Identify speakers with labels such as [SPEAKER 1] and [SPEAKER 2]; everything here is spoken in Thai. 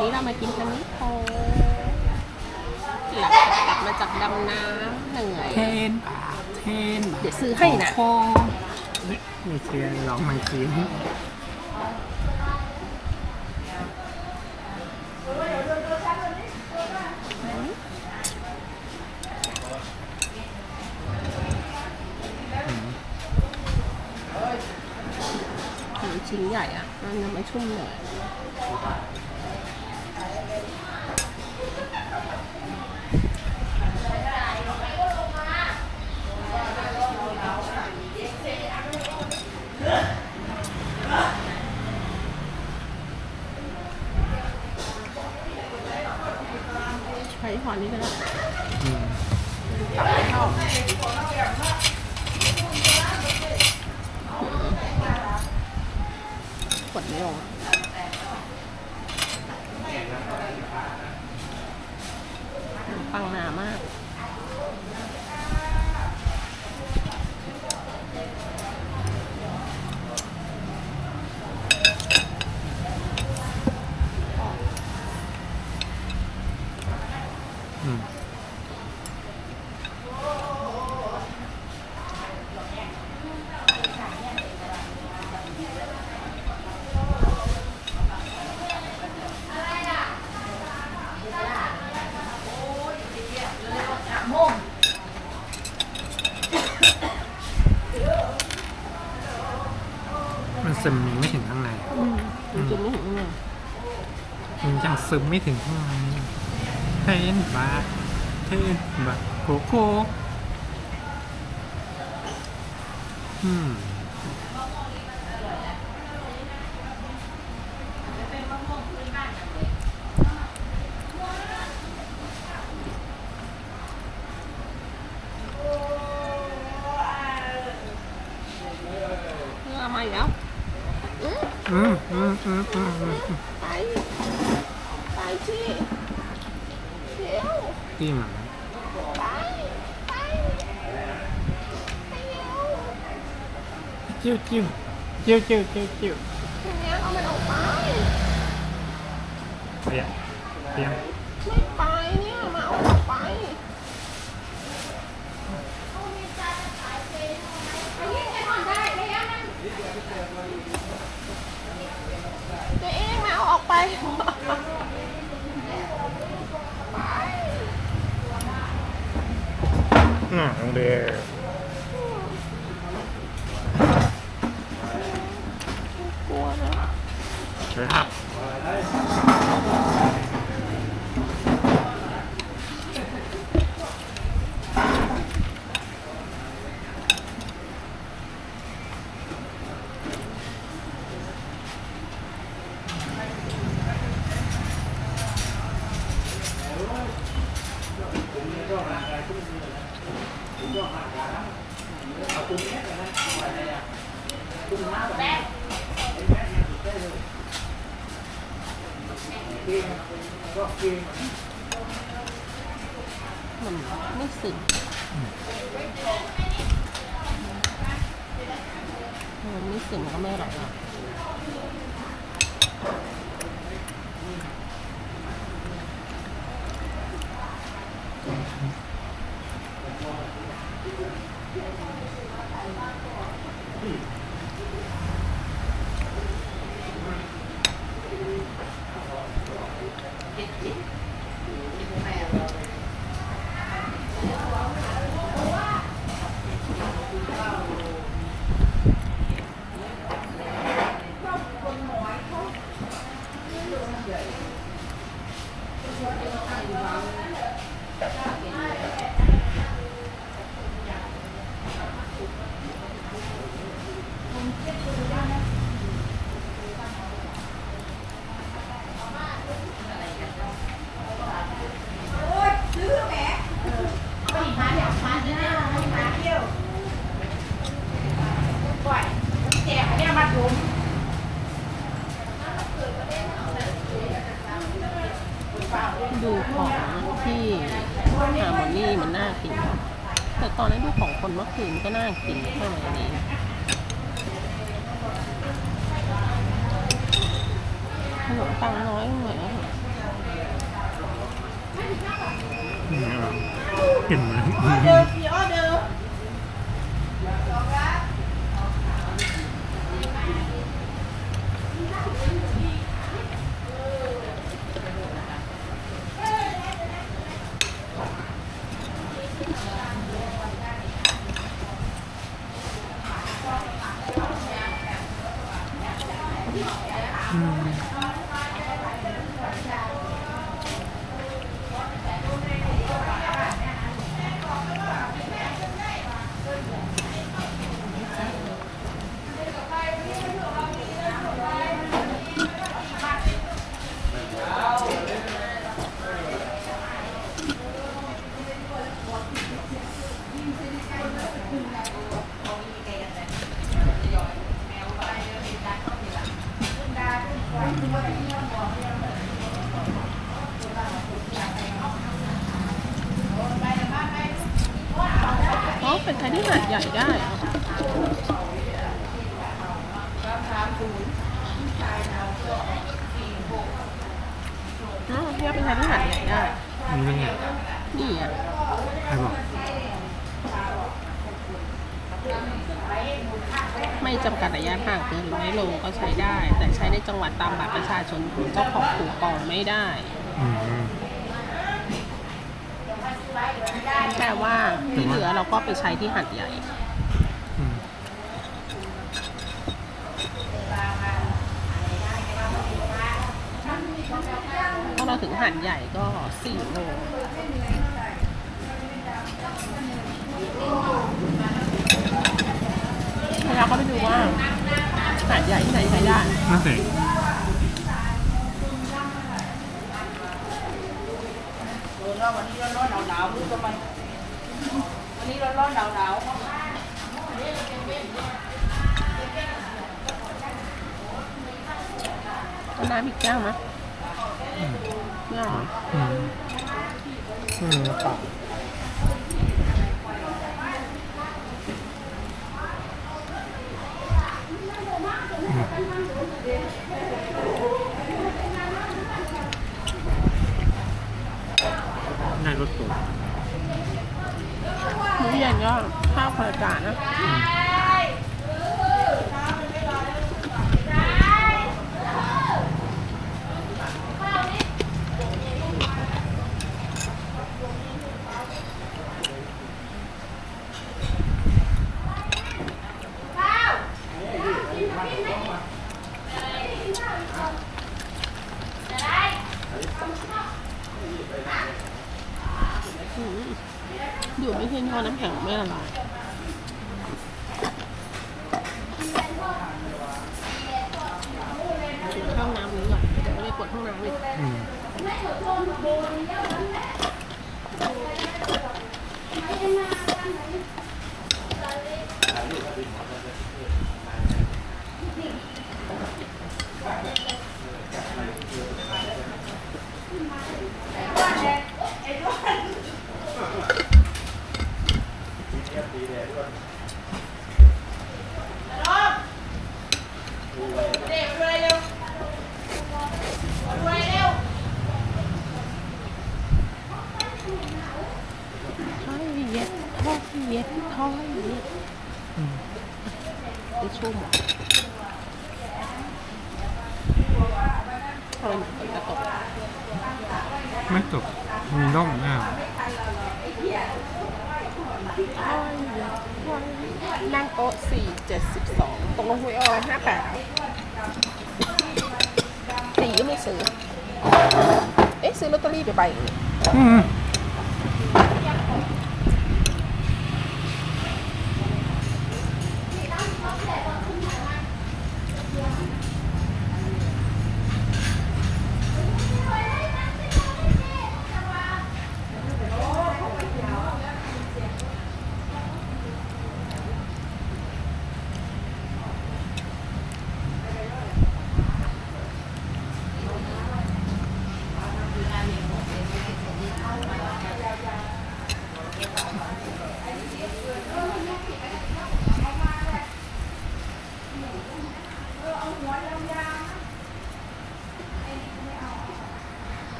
[SPEAKER 1] นี้เรามากินกันนี่โคหลังจากกลับมาจากดำน้ำเหนื่อย
[SPEAKER 2] เทนบาทเทนบาท
[SPEAKER 1] เดี๋ยวซื้อให้นะ
[SPEAKER 2] โคไม่เชื่อลองมากิน
[SPEAKER 1] หมูชิ้นใหญ่อะมันยังไม่ชุ่มเลย นนี้ก็ได้ตักไม่เข้ากดไม่ลงขนมปังหนามาก
[SPEAKER 2] อืม มันซึมไม่ถึงข้างใน
[SPEAKER 1] อืมมันจะไม่ถึงเลย
[SPEAKER 2] มันยัง ซึมไม่ถึงข้างในเทนบาทเทนบาทโคโคอืม
[SPEAKER 1] เอามาอีกแล้วอื้อ
[SPEAKER 2] อืมอืมอืมอืมอืม
[SPEAKER 1] ไป ไปที่เดี๋ยว
[SPEAKER 2] ที่หมา
[SPEAKER 1] ไปไปไปเร็ว
[SPEAKER 2] จิ้วจิ้วจิ้วจิ้วจิ้วจิ้ว
[SPEAKER 1] ทีนี้เอามันออกไป
[SPEAKER 2] เปียกเปียก
[SPEAKER 1] ไม่ไปเนี่ยมาเอาออกไปตัวเองมาเอาออกไป
[SPEAKER 2] อ่าลงเดียว
[SPEAKER 1] กลัวนะ
[SPEAKER 2] ใช่ครับ
[SPEAKER 1] มันไม่สึกมันไม่สึกมันก็ไม่อร่อยหร อก แต่ตอนนั้นดูของคนเมื่อคืนก็น่ากินเท่านี้ขนมปังน้อยเหน่อย
[SPEAKER 2] เห็นไหม
[SPEAKER 3] อ๋อเป็
[SPEAKER 1] นไทยที่หาดใหญ่ได้เหรออ๋อพี่ว่าเป็นไทยที่หาดใหญ่ได้
[SPEAKER 2] นี่เป็นไง
[SPEAKER 1] นี่อะ
[SPEAKER 2] ใครบอก
[SPEAKER 1] ไม่จำกัดระยะห่างเกินร้อยโลก็ใช้ได้ แต่ใช้ในจังหวัดตามบัตรประชาชนของเจ้าของคูปองไม่ได้
[SPEAKER 2] อืม
[SPEAKER 1] แปลว่าที่เหลือเราก็ไปใช้ที่หัดใหญ่
[SPEAKER 2] อืม
[SPEAKER 1] พอเราถึงหัดใหญ่ก็สี่โลแล้วก็ไปดูว่าหาดใหญ่ที่ไหนใช้ได้
[SPEAKER 2] น่าสิ
[SPEAKER 3] โดนว่าวันนี้ร้อนหนาวๆรู้ทำไม นนี้ร้อนๆหนาวๆ
[SPEAKER 1] เอาน้ำอีกแก้วไหมไม่เอาเหรอ
[SPEAKER 2] อืมอืมปากได้รสตัว
[SPEAKER 1] มื้อ เย็นก็ข้าวคนละจานนะ อืมอยู่ ไม่เย็นเพราะน้ำแข็งไม่ละลายเข้าน้ำนี้ก่อนเดี๋ยวไม่ได้กดห้องน้ำอีก
[SPEAKER 2] อืม
[SPEAKER 3] เด็กดูอะไรเร็วดูอะไรเร็ว
[SPEAKER 1] ท้อยเย็ดท้อ ยเย็ดท้อยเย็ด
[SPEAKER 2] อืม
[SPEAKER 1] ไปชุ่มไม่ตก
[SPEAKER 2] มีร่องหน้า
[SPEAKER 1] ท้อนั่งโต๊ะสี่เจ็ดสิบสองตกลงคุยออะไรห้าแปดสี่ไม่ซื้อ เอ๊ะซื้อลอตเตอรี่ไปใบ
[SPEAKER 2] อืม